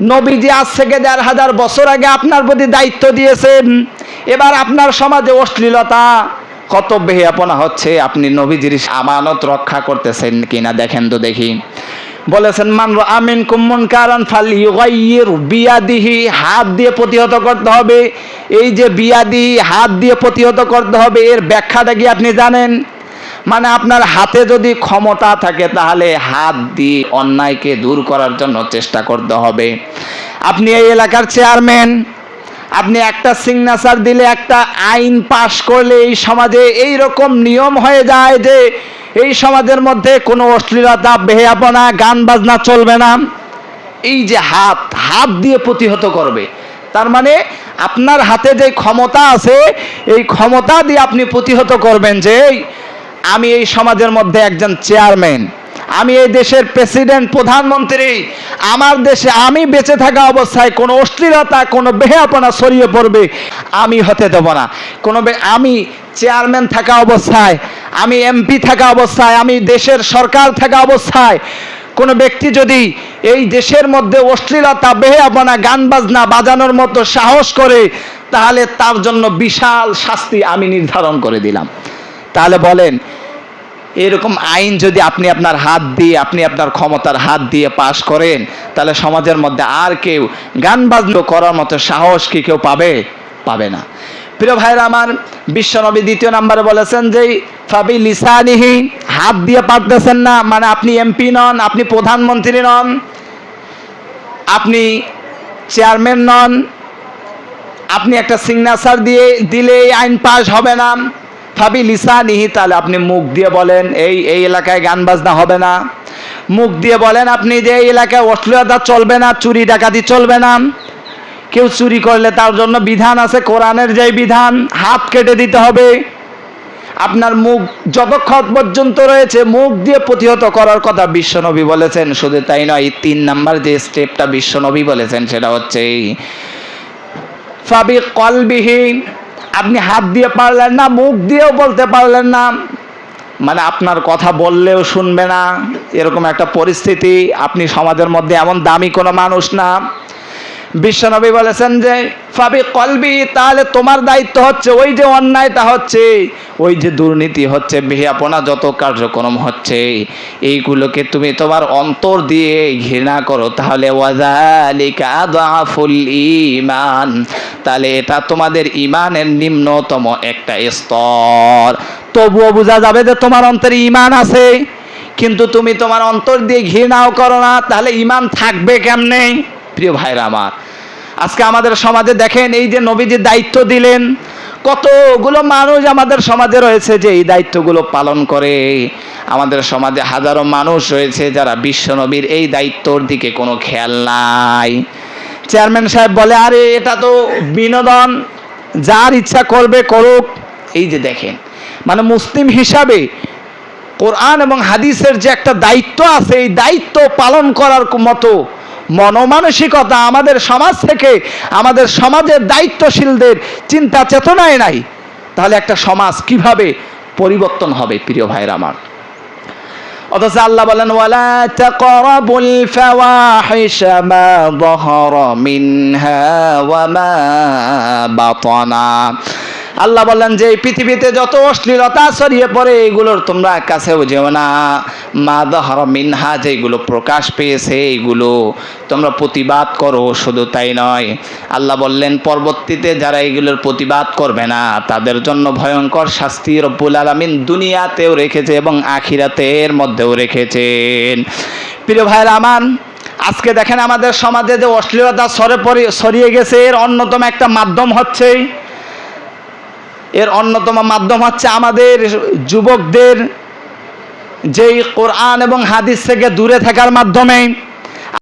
নবীজি আজ থেকে দেড় হাজার বছর আগে আপনার প্রতি দায়িত্ব দিয়েছেন। এবার আপনার সমাজে অশ্লীলতা কত বেহাপনা হচ্ছে, আপনি নবীজির আমানত রক্ষা করতেছেন কিনা দেখেন তো দেখি। বলেছেন, মান আমিন কুম্মন কারণ ফাল ইউগাইয়ির বিয়াদিহি হাত দিয়ে প্রতিহত করতে হবে। এই যে বিয়াদি হাত দিয়ে প্রতিহত করতে হবে, এর ব্যাখ্যাটা কি আপনি জানেন? মানে আপনার হাতে যদি ক্ষমতা থাকে তাহলে হাত দিয়ে অন্যায়কে দূর করার জন্য চেষ্টা করতে হবে। আপনি এই এলাকার চেয়ারম্যান, আপনি একটা সিগনেচার দিলে একটা আইন পাশ করলে এই সমাজে এই রকম নিয়ম হয়ে যায় যে এই সমাজের মধ্যে কোনো অশ্লীলতা বেহাপনা গান বাজনা চলবে না। এই যে হাত হাত দিয়ে প্রতিহত করবে। তার মানে আপনার হাতে যে ক্ষমতা আছে, এই ক্ষমতা দিয়ে আপনি প্রতিহত করবেন যে আমি এই সমাজের মধ্যে একজন চেয়ারম্যান। আমি এই দেশের প্রেসিডেন্ট, প্রধানমন্ত্রী। আমার দেশে আমি বেঁচে থাকা অবস্থায় কোনো অশ্লীলতা, কোনো বেহাপনা ছড়িয়ে পড়বে, আমি হতে দেব না। কোনো আমি চেয়ারম্যান থাকা অবস্থায়, আমি এমপি থাকা অবস্থায়, আমি দেশের সরকার থাকা অবস্থায়, কোনো ব্যক্তি যদি এই দেশের মধ্যে অশ্লীলতা বেহাপনা গান বাজনা বাজানোর মতো সাহস করে, তাহলে তার জন্য বিশাল শাস্তি আমি নির্ধারণ করে দিলাম। তাহলে বলেন, এরকম আইন যদি আপনি আপনার হাত দিয়ে, আপনি আপনার ক্ষমতার হাত দিয়ে পাশ করেন, তাহলে সমাজের মধ্যে আর কেউ গান বাজনা করার মতো সাহস কি কেউ পাবে? পাবে না। প্রিয় ভাইরা আমার, বিশ্বনবী দ্বিতীয় নাম্বারে বলেছেন যে, ফাবি লিসানিহি, হাত দিয়ে পারতেছেন না মানে আপনি এমপি নন, আপনি প্রধানমন্ত্রী নন, আপনি চেয়ারম্যান নন, আপনি একটা সিগনেচার দিয়ে দিলে আইন পাস হবে না। ফাবি লিসানিহি তাহলে আপনি মুখ দিয়ে বলেন, এই এই এলাকায় গান বাজনা হবে না। মুখ দিয়ে বলেন আপনি যে এই এলাকায় অশ্লীলতা চলবে না, চুরি ডাকাতি চলবে না। কেউ চুরি করলে তার জন্য বিধান আছে, কোরআনের যে বিধান, হাত কেটে দিতে হবে। আপনার মুখ যতক্ষণ পর্যন্ত রয়েছে, মুখ দিয়ে প্রতিহত করার কথা বিশ্বনবী বলেছেন। শুধু তাই নয়, তিন নাম্বার যে স্টেপটা বিশ্বনবী বলেছেন, সেটা হচ্ছে ফাবি কলবিহীন আপনি হাত দিয়ে পারলেন না, মুখ দিয়েও বলতে পারলেন না। মানে আপনার কথা বললেও শুনবে না। এরকম একটা পরিস্থিতি। আপনি সমাজের মধ্যে এমন দামি কোনো মানুষ না। বিশ্বনবী বলেছেন যে, ফাবি কলবি তাহলে তোমার দায়িত্ব হচ্ছে ওই যে অন্যায়টা হচ্ছে। ওই যে দুর্নীতি হচ্ছে, বেহাপনা যত কার্যক্রম হচ্ছে, এইগুলোকে তুমি তোমার অন্তর দিয়ে ঘৃণা করো, তাহলে ওয়াজালিকা ইমান তাহলে এটা তোমাদের ইমানের নিম্নতম একটা স্তর। তবুও বোঝা যাবে যে তোমার অন্তরে ইমান আছে, কিন্তু তুমি তোমার অন্তর দিয়ে ঘৃণাও করো না, তাহলে ইমান থাকবে কেমনে? প্রিয় ভাইরা আমার, আজকে আমাদের সমাজে দেখেন, এই যে নবীজির দায়িত্ব দিলেন, কতগুলো মানুষ আমাদের সমাজে রয়েছে যে এই দায়িত্বগুলো পালন করে। আমাদের সমাজে হাজারো মানুষ রয়েছে যারা বিশ্বনবীর এই দায়িত্বর দিকে কোনো খেয়াল নাই। চেয়ারম্যান সাহেব বলে, আরে, এটা তো বিনোদন, যার ইচ্ছা করবে করুক। এই যে দেখেন মানে মুসলিম হিসাবে কোরআন এবং হাদিসের যে একটা দায়িত্ব আছে, এই দায়িত্ব পালন করার মতো মনমানসিকতা আমাদের সমাজ থেকে, আমাদের সমাজের দায়িত্বশীলদের চিন্তা চেতনায় নাই। তাহলে একটা সমাজ কীভাবে পরিবর্তন হবে, প্রিয় ভাইয়ের আমার? অথচ আল্লাহ বলেন, ওয়ালা আল্লাহ বললেন যে পৃথিবীতে যত অশ্লীলতা ছড়িয়ে পড়ে, এগুলোর তোমরা কাছেও যেও না। মা দহর মিনহা যেগুলো প্রকাশ পেয়েছে এইগুলো তোমরা প্রতিবাদ করো, শুধু তাই নয়। আল্লাহ বললেন, পরবর্তীতে যারা এগুলোর প্রতিবাদ করবে না, তাদের জন্য ভয়ঙ্কর শাস্তি রব্বুল আলমিন দুনিয়াতেও রেখেছে এবং আখিরাতের মধ্যেও রেখেছেন। প্রিয় ভাইয়ের আমার, আজকে দেখেন আমাদের সমাজে যে অশ্লীলতা সরে পড়ে, ছড়িয়ে গেছে, এর অন্যতম একটা মাধ্যম হচ্ছে এর অন্যতম মাধ্যম হচ্ছে আমাদের যুবকদের যেই কোরআন এবং হাদিস থেকে দূরে থাকার মাধ্যমে